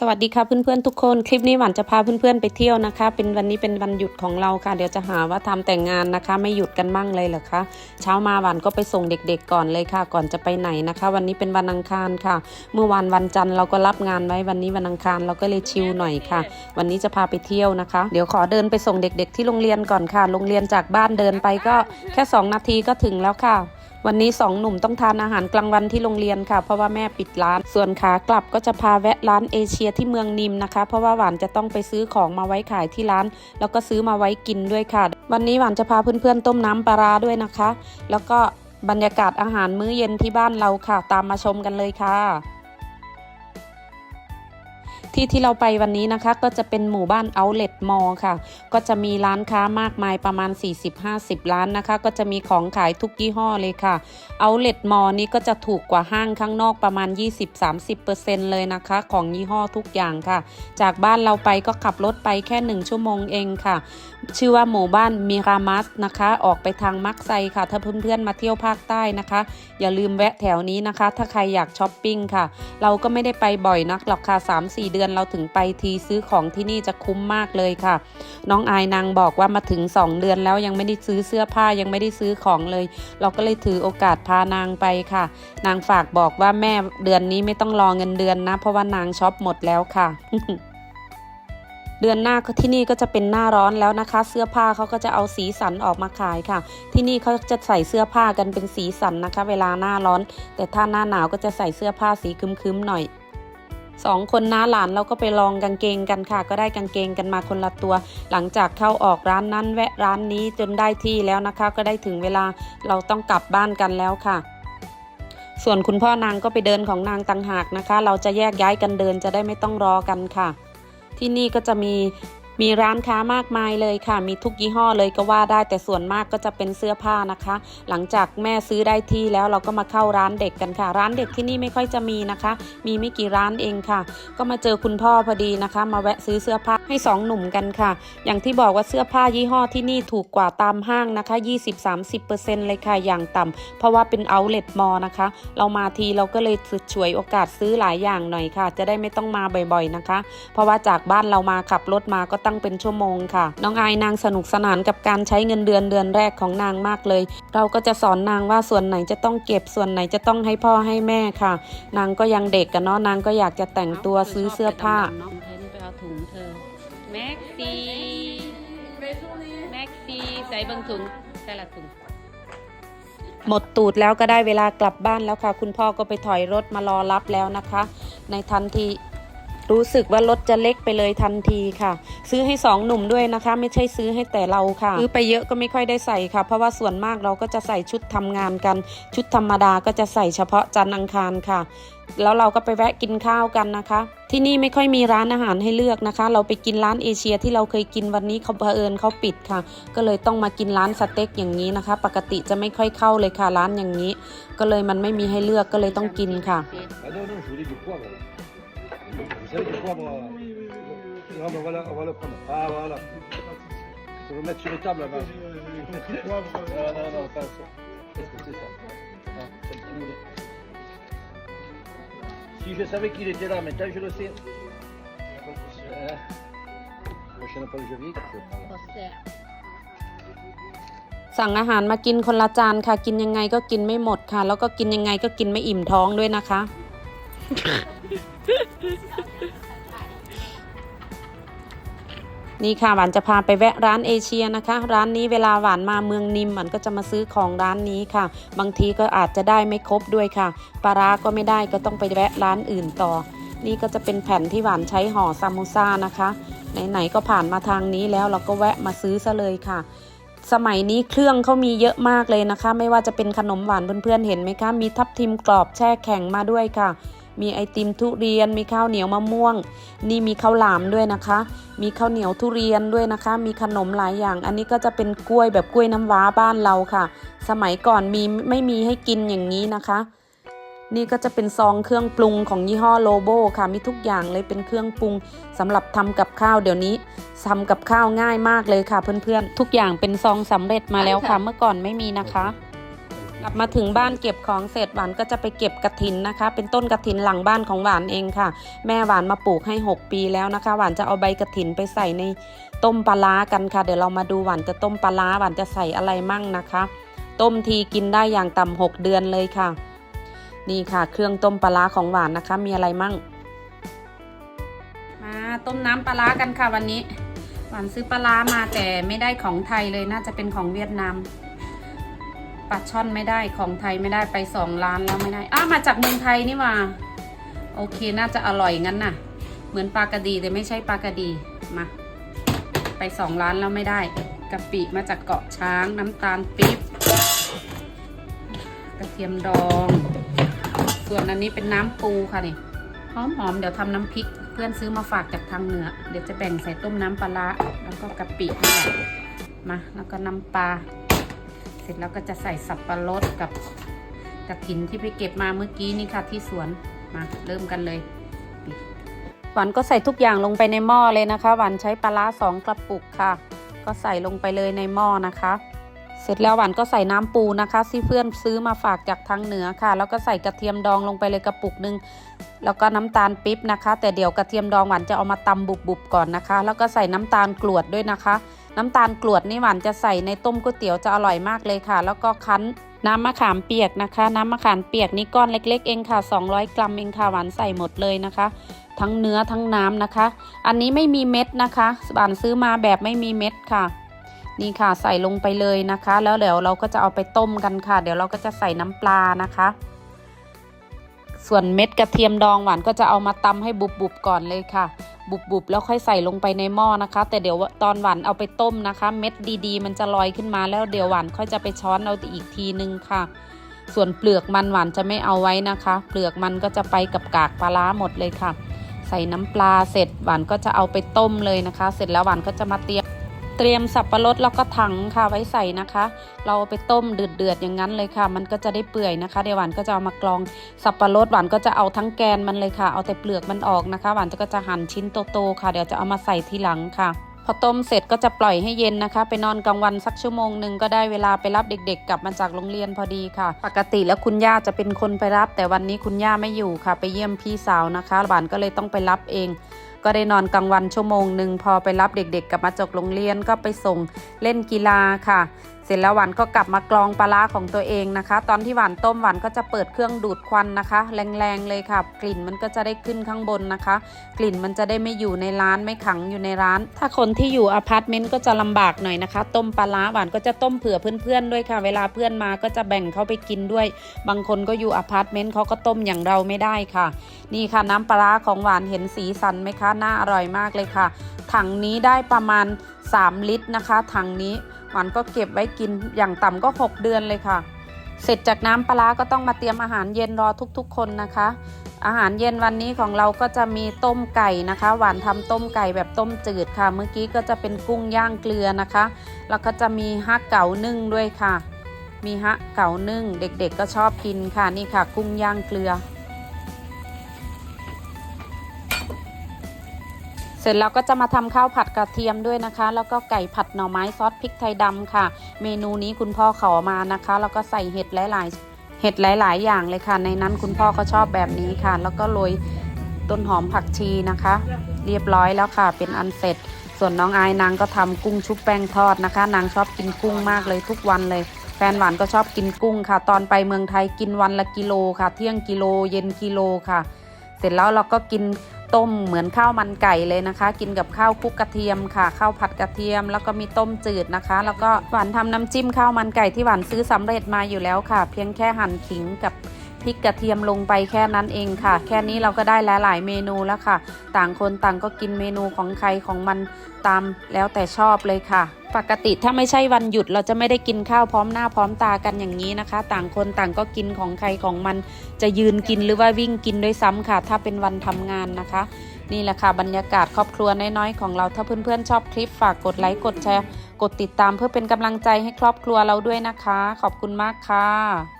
สวัสดีค่ะเพื่อนๆทุกคนคลิปนี้หวานจะพาเพื่อนๆไปเที่ยวนะคะ เป็นวันนี้เป็นวันหยุดของเราค่ะ เดี๋ยวจะหาว่าทำแต่งงานนะคะ ไม่หยุดกันมั่งเลยเหรอคะเช้ามาหวานก็ไปส่งเด็กๆก่อนเลยค่ะ ก่อนจะไปไหนนะคะ วันนี้เป็นวันอังคารค่ะ เมื่อวานวันจันทร์เราก็รับงานไว้วันนี้วันอังคารเราก็เลยชิลหน่อยค่ะ วันนี้จะพาไปเที่ยวนะคะ เดี๋ยวขอเดินไปส่งเด็กๆ ที่โรงเรียนก่อนค่ะ โรงเรียนจากบ้านเดินไปก็แค่ 2 นาทีก็ถึงแล้วค่ะ วันนี้สองหนุ่มต้องทานอาหารกลางวันที่โรงเรียนค่ะ เพราะว่าแม่ปิดร้าน ส่วนขากลับก็จะพาแวะร้านเอเชียที่เมืองนิมนะคะ เพราะว่าหวานจะต้องไปซื้อของมาไว้ขายที่ร้าน แล้วก็ซื้อมาไว้กินด้วยค่ะ วันนี้หวานจะพาเพื่อนๆต้มน้ำปลาร้าด้วยนะคะ แล้วก็บรรยากาศอาหารมื้อเย็นที่บ้านเราค่ะ ตามมาชมกันเลยค่ะ ที่ที่เราไปวันนี้นะคะ ก็จะเป็นหมู่บ้านเอาเล t มอลค่ะ ก็จะมีร้านค้ามากมายประมาณ 40-50 ร้านนะคะ ก็จะมีของขายทุกยี่ห้อเลยค่ะเอาเล t มอลนี้ก็จะถูกกว่าห้างข้างนอกประมาณ 20-30%เลยนะคะ ของยี่ห้อทุกอย่างค่ะ จากบ้านเราไปก็ขับรถไปแค่ 1 ชั่วโมงเองค่ะ ชื่อว่าหมู่บ้านมิรามัสนะคะ ออกไปทางมักไซค่ะ ถ้าเพื่อนๆมาเที่ยวภาคใต้นะคะ อย่าลืมแวะแถวนี้นะคะ ถ้าใครอยากช้อปปิ้งค่ะ เราก็ไม่ได้ไปบ่อยนักหรอกค่ะ3-4 เดือนเราถึงไปทีซื้อของที่นี่จะคุ้มมากเลยค่ะ น้องอายนางบอกว่ามาถึง 2 เดือนแล้วยังไม่ได้ซื้อเสื้อผ้ายังไม่ได้ซื้อของเลย เราก็เลยถือโอกาสพานางไปค่ะ นางฝากบอกว่าแม่เดือนนี้ไม่ต้องรอเงินเดือนนะ เพราะว่านางช็อปหมดแล้วค่ะเดือนหน้าที่นี่ก็จะเป็นหน้าร้อนแล้วนะคะ เสื้อผ้าเขาก็จะเอาสีสันออกมาขายค่ะ ที่นี่เขาจะใส่เสื้อผ้ากันเป็นสีสันนะคะ เวลาหน้าร้อน แต่ถ้าหน้าหนาวก็จะใส่เสื้อผ้าสีคึมๆหน่อย สองคนน้าหลานเราก็ไปลองกางเกงกันค่ะ ก็ได้กางเกงกันมาคนละตัว หลังจากเข้าออกร้านนั้นแวะร้านนี้จนได้ที่แล้วนะคะ ก็ได้ถึงเวลาเราต้องกลับบ้านกันแล้วค่ะ ส่วนคุณพ่อนางก็ไปเดินของนางต่างหากนะคะ เราจะแยกย้ายกันเดินจะได้ไม่ต้องรอกันค่ะ ที่นี่ก็จะมี มีร้านค้ามากมายเลยค่ะ มีทุกยี่ห้อเลยก็ว่าได้แต่ส่วนมากก็จะเป็นเสื้อผ้านะคะ หลังจากแม่ซื้อได้ที่แล้วเราก็มาเข้าร้านเด็กกันค่ะ ร้านเด็กที่นี่ไม่ค่อยจะมีนะคะ มีไม่กี่ร้านเองค่ะ ก็มาเจอคุณพ่อพอดีนะคะ มาแวะซื้อเสื้อผ้า ให้สองหนุ่มกันค่ะ อย่างที่บอกว่าเสื้อผ้ายี่ห้อที่นี่ถูกกว่าตามห้างนะคะ 20-30%เลยค่ะอย่างต่ำเพราะว่าเป็นเอาเล t มอนะคะ เรามาทีเราก็เลยฉวยโอกาสซื้อหลายอย่างหน่อยค่ะ จะได้ไม่ต้องมาบ่อยๆนะคะ เพราะว่าจากบ้านเรามาขับรถมาก็ตั้งเป็นชั่วโมงค่ะ น้องอายนางสนุกสนานกับการใช้เงินเดือนเดือนแรกของนางมากเลย เราก็จะสอนนางว่าส่วนไหนจะต้องเก็บส่วนไหนจะต้องให้พ่อให้แม่ค่ะ นางก็ยังเด็กกันเนาะนางก็อยากจะแต่งตัวซื้อเสื้อผ้าเธอนี่ไปเอาถุงเธอ แม็กซี่แม็กซี่ใส่เบิ่งถุงแต่ละถุงหมดตูดแล้วก็ได้เวลากลับบ้านแล้วค่ะ คุณพ่อก็ไปถอยรถมารอรับแล้วนะคะ ในทันทีรู้สึกว่ารถจะเล็กไปเลยทันทีค่ะ ซื้อให้สองหนุ่มด้วยนะคะ ไม่ใช่ซื้อให้แต่เราค่ะซื้อไปเยอะก็ไม่ค่อยได้ใส่ค่ะ เพราะว่าส่วนมากเราก็จะใส่ชุดทำงานกัน ชุดธรรมดาก็จะใส่เฉพาะจันทร์อังคารค่ะ แล้วเราก็ไปแวะกินข้าวกันนะคะ ที่นี่ไม่ค่อยมีร้านอาหารให้เลือกนะคะ เราไปกินร้านเอเชียที่เราเคยกินวันนี้เขาเผอิญเขาปิดค่ะ ก็เลยต้องมากินร้านสเต็กอย่างนี้นะคะ ปกติจะไม่ค่อยเข้าเลยค่ะร้านอย่างนี้ ก็เลยมันไม่มีให้เลือกก็เลยต้องกินค่ะ Si je savais qu'il était là, maintenant je le sais. สั่งอาหารมากินคนละจานค่ะ กินยังไงก็กินไม่หมดค่ะ แล้วก็กินยังไงก็กินไม่อิ่มท้องด้วยนะคะ นี่ค่ะหวานจะพาไปแวะร้านเอเชียนะคะ ร้านนี้เวลาหวานมาเมืองนิมหวานก็จะมาซื้อของร้านนี้ค่ะ บางทีก็อาจจะได้ไม่ครบด้วยค่ะปลาร้าก็ไม่ได้ก็ต้องไปแวะร้านอื่นต่อ นี่ก็จะเป็นแผ่นที่หวานใช้ห่อซามูซ่านะคะไหนๆก็ผ่านมาทางนี้แล้วเราก็แวะมาซื้อซะเลยค่ะ สมัยนี้เครื่องเขามีเยอะมากเลยนะคะ ไม่ว่าจะเป็นขนมหวานเพื่อนๆเห็นไหมคะ มีทับทิมกรอบแช่แข็งมาด้วยค่ะ มีไอติมทุเรียน มีข้าวเหนียวมะม่วง นี่มีข้าวหลามด้วยนะคะ มีข้าวเหนียวทุเรียนด้วยนะคะ มีขนมหลายอย่าง อันนี้ก็จะเป็นกล้วยแบบกล้วยน้ำว้าบ้านเราค่ะ สมัยก่อนมีไม่มีให้กินอย่างนี้นะคะ นี่ก็จะเป็นซองเครื่องปรุงของยี่ห้อโลโบค่ะ มีทุกอย่างเลยเป็นเครื่องปรุงสำหรับทำกับข้าวเดี๋ยวนี้ทำกับข้าวง่ายมากเลยค่ะเพื่อนๆ ทุกอย่างเป็นซองสำเร็จมาแล้วค่ะ เมื่อก่อนไม่มีนะคะ กลับมาถึงบ้านเก็บของเสร็จหวานก็จะไปเก็บกระถินนะคะ เป็นต้นกระถินหลังบ้านของหวานเองค่ะ แม่หวานมาปลูกให้ 6 ปีแล้วนะคะ หวานจะเอาใบกระถินไปใส่ในต้มปลาร้ากันค่ะ เดี๋ยวเรามาดูหวานจะต้มปลาร้าหวานจะใส่อะไรมั่งนะคะ ต้มทีกินได้อย่างต่ำหกเดือนเลยค่ะ นี่ค่ะ เครื่องต้มปลาร้าของหวานนะคะ มีอะไรมั่ง มาต้มน้ำปลาร้ากันค่ะวันนี้ หวานซื้อปลาร้ามาแต่ไม่ได้ของไทยเลยน่าจะเป็นของเวียดนาม ปลาช่อนไม่ได้ของไทยไม่ได้ไปสองร้านแล้วไม่ได้อ้ามาจากเมืองไทยนี่หว่าโอเคน่าจะอร่อยงั้นน่ะ เหมือนปลากระดีแต่ไม่ใช่ปลากระดีมาไปสองร้านแล้วไม่ได้กะปิมาจากเกาะช้างน้ำตาลปี๊บกระเทียมดอง ส่วนอันนี้เป็นน้ำปูค่ะนี่หอมหอมเดี๋ยวทำน้ำพริก เพื่อนซื้อมาฝากจากทางเหนือ เดี๋ยวจะแบ่งใส่ต้มน้ำปลาร้าแล้วก็กะปินี่แหละมาแล้วก็น้ำปลา สร็จแล้วก็จะใส่สับปะรดกับกระถินที่ไปเก็บมาเมื่อกี้นี่ค่ะที่สวนมาเริ่มกันเลยหวานก็ใส่ทุกอย่างลงไปในหม้อเลยนะคะหวานใช้ปลาร้าสองกระปุกค่ะ ก็ใส่ลงไปเลยในหม้อนะคะ เสร็จแล้วหวานก็ใส่น้ำปูนะคะที่เพื่อนซื้อมาฝากจากทางเหนือค่ะ แล้วก็ใส่กระเทียมดองลงไปเลยกระปุกหนึ่งแล้วก็น้ำตาลปิ๊บนะคะ แต่เดี๋ยวกระเทียมดองหวานจะเอามาตำบุบๆก่อนนะคะ แล้วก็ใส่น้ำตาลกรวดด้วยนะคะ น้ำตาลกรวดนี่หวานจะใส่ในต้มก๋วยเตี๋ยวจะอร่อยมากเลยค่ะ แล้วก็คั้นน้ำมะขามเปียกนะคะ น้ำมะขามเปียกนี่ก้อนเล็ก ๆ เองค่ะ 200 กรัมเองค่ะหวานใส่หมดเลยนะคะ ทั้งเนื้อทั้งน้ำนะคะ อันนี้ไม่มีเม็ดนะคะหวานซื้อมาแบบไม่มีเม็ดค่ะ นี่ค่ะใส่ลงไปเลยนะคะ แล้วเดี๋ยวเราก็จะเอาไปต้มกันค่ะ เดี๋ยวเราก็จะใส่น้ำปลานะคะ ส่วนเม็ดกระเทียมดองหวานก็จะเอามาตำให้บุบๆก่อนเลยค่ะ บุบๆแล้วค่อยใส่ลงไปในหม้อนะคะ แต่เดี๋ยวตอนหวานเอาไปต้มนะคะ เม็ดดีๆ มันจะลอยขึ้นมาแล้วเดี๋ยวหวานค่อยจะไปช้อนเอาอีกทีนึงค่ะ ส่วนเปลือกมันหวานจะไม่เอาไว้นะคะ เปลือกมันก็จะไปกับกากปลาร้าหมดเลยค่ะ ใส่น้ำปลาเสร็จหวานก็จะเอาไปต้มเลยนะคะ เสร็จแล้วหวานก็จะมาเตรียม เตรียมสับปะรดแล้วก็ถังค่ะไว้ใส่นะคะ เราไปต้มเดือดๆอย่างนั้นเลยค่ะ มันก็จะได้เปื่อยนะคะเดี๋ยวหวานก็จะเอามากรองสับปะรดหวานก็จะเอาทั้งแกนมันเลยค่ะ เอาแต่เปลือกมันออกนะคะ หวานก็จะหั่นชิ้นโตๆค่ะ เดี๋ยวจะเอามาใส่ทีหลังค่ะพอต้มเสร็จก็จะปล่อยให้เย็นนะคะ ไปนอนกลางวันสักชั่วโมงหนึ่งก็ได้เวลาไปรับเด็กๆ กลับมาจากโรงเรียนพอดีค่ะ ปกติแล้วคุณย่าจะเป็นคนไปรับ แต่วันนี้คุณย่าไม่อยู่ค่ะ ไปเยี่ยมพี่สาวนะคะหวานก็เลยต้องไปรับเอง ก็ได้นอนกลางวันชั่วโมงหนึ่งพอไปรับเด็กๆกลับมาจากโรงเรียนก็ไปส่งเล่นกีฬาค่ะ เสร็จแล้วหวานก็กลับมากรองปลาร้าของตัวเองนะคะ ตอนที่หวานต้มหวานก็จะเปิดเครื่องดูดควันนะคะ แรงๆเลยค่ะ กลิ่นมันก็จะได้ขึ้นข้างบนนะคะ กลิ่นมันจะได้ไม่อยู่ในร้านไม่ขังอยู่ในร้าน ถ้าคนที่อยู่อพาร์ตเมนต์ก็จะลำบากหน่อยนะคะ ต้มปลาร้าหวานก็จะต้มเผื่อเพื่อนๆด้วยค่ะ เวลาเพื่อนมาก็จะแบ่งเขาไปกินด้วย บางคนก็อยู่อพาร์ตเมนต์เขาก็ต้มอย่างเราไม่ได้ค่ะ นี่ค่ะน้ำปลาร้าของหวานเห็นสีสันไหมคะน่าอร่อยมากเลยค่ะ ถังนี้ได้ประมาณ 3 ลิตรนะคะ ถังนี้ หวานก็เก็บไว้กินอย่างต่ำก็ 6 เดือนเลยค่ะ เสร็จจากน้ำปลาร้าก็ต้องมาเตรียมอาหารเย็นรอทุกๆ คนนะคะ อาหารเย็นวันนี้ของเราก็จะมีต้มไก่นะคะ หวานทำต้มไก่แบบต้มจืดค่ะ เมื่อกี้ก็จะเป็นกุ้งย่างเกลือนะคะ แล้วก็จะมีฮักเก๋านึ่งด้วยค่ะ มีฮะเก๋านึ่งเด็กๆก็ชอบกินค่ะนี่ค่ะ กุ้งย่างเกลือ สร็จแล้วก็จะมาทำข้าวผัดกระเทียมด้วยนะคะ แล้วก็ไก่ผัดหน่อไม้ซอสพริกไทยดำค่ะ เมนูนี้คุณพ่อขอมานะคะ แล้วก็ใส่เห็ดหลายๆ เห็ดหลาย ๆ อย่างเลยค่ะ ในนั้นคุณพ่อก็ชอบแบบนี้ค่ะ แล้วก็โรยต้นหอมผักชีนะคะ เรียบร้อยแล้วค่ะ เป็นอันเสร็จ ส่วนน้องอายนางก็ทำกุ้งชุบแป้งทอดนะคะ นางชอบกินกุ้งมากเลยทุกวันเลย แฟนหวานก็ชอบกินกุ้งค่ะ ตอนไปเมืองไทยกินวันละกิโลค่ะ เที่ยงกิโล เย็นกิโลค่ะ เสร็จแล้วเราก็กิน ต้มเหมือนข้าวมันไก่เลยนะคะ กินกับข้าวคลุกกระเทียมค่ะข้าวผัดกระเทียม แล้วก็มีต้มจืดนะคะ แล้วก็หวานทำน้ำจิ้มข้าวมันไก่ที่หวานซื้อสำเร็จมาอยู่แล้วค่ะ เพียงแค่หั่นขิงกับ ริกกระเทียมลงไปแค่นั้นเองค่ะ แค่นี้เราก็ได้หลายๆเมนูแล้วค่ะ ต่างคนต่างก็กินเมนูของใครของมันตามแล้วแต่ชอบเลยค่ะ ปกติถ้าไม่ใช่วันหยุดเราจะไม่ได้กินข้าวพร้อมหน้าพร้อมตากันอย่างนี้นะคะ ต่างคนต่างก็กินของใครของมัน จะยืนกินหรือว่าวิ่งกินด้วยซ้ำค่ะ ถ้าเป็นวันทำงานนะคะนี่แหละค่ะบรรยากาศครอบครัวน้อยๆของเราถ้าเพื่อนๆชอบคลิปฝากกดไลค์กดแชร์ กดติดตามเพื่อเป็นกำลังใจให้ครอบครัวเราด้วยนะคะ ขอบคุณมากค่ะ